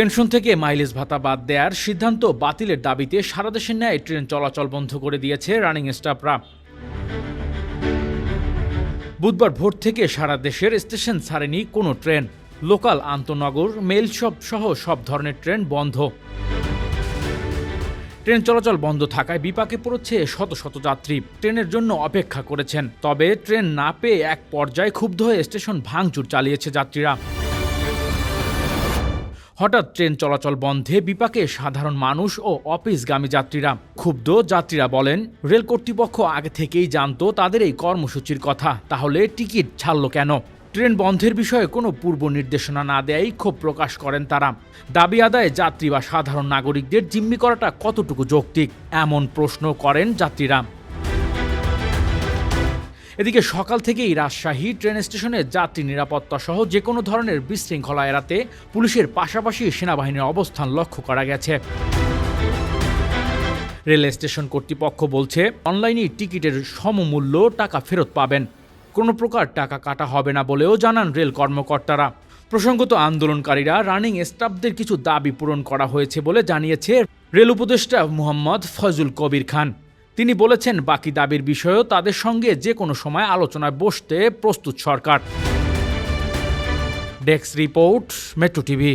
Pension থেকে mileage ভাতা বাদ দেওয়ার সিদ্ধান্ত বাতিলের দাবিতে সারা দেশের ন্যায় ট্রেন চলাচল বন্ধ করে দিয়েছে রানিং স্টাফরা। বুধবার ভোর থেকে সারা দেশের স্টেশন ছাড়েনি কোনো ট্রেন। লোকাল আন্তনগর মেল শপ সহ সব ধরনের ট্রেন বন্ধ। ট্রেন চলাচল বন্ধ থাকায় বিপাকে পড়েছে শত শত যাত্রী। ট্রেনের জন্য অপেক্ষা করেছেন। তবে ট্রেন না পেয়ে এক পর্যায়ে ক্ষুব্ধ হয়ে স্টেশন ভাঙচুর চালিয়েছে যাত্রীরা। হঠাৎ ট্রেন চলাচল বন্ধে বিপাকে সাধারণ মানুষ ও অফিসগামী যাত্রীরা। ক্ষুব্ধ যাত্রীরা বলেন, রেল কর্তৃপক্ষ আগে থেকেই জানতো তাদের এই কর্মসূচির কথা, তাহলে টিকিট ছাড়ল কেন? ট্রেন বন্ধের বিষয়ে কোনো পূর্ব নির্দেশনা না দেয়াই ক্ষোভ প্রকাশ করেন তারা। দাবি আদায়ে যাত্রী বা সাধারণ নাগরিকদের জিম্মি করাটা কতটুকু যৌক্তিক, এমন প্রশ্ন করেন যাত্রীরা। এদিকে সকাল থেকেই রাজশাহী ট্রেন স্টেশনে যাত্রী নিরাপত্তা সহ যে কোনো ধরনের বিশৃঙ্খলা এড়াতে পুলিশের পাশাপাশি সেনাবাহিনীর অবস্থান লক্ষ্য করা গেছে। রেল স্টেশন কর্তৃপক্ষ বলছে, অনলাইনে টিকিটের সমমূল্য টাকা ফেরত পাবেন। কোনো প্রকার টাকা কাটা হবে না বলেও জানান রেল কর্মকর্তারা। প্রসঙ্গত, আন্দোলনকারীরা রানিং স্টাফদের কিছু দাবি পূরণ করা হয়েছে বলে জানিয়েছে রেল উপদেষ্টা মুহাম্মদ ফজল কবির খান। তিনি বলেছেন, বাকি দাবির বিষয়েও তাদের সঙ্গে যে কোনো সময় আলোচনায় বসতে প্রস্তুত সরকার। Desk report, metro TV.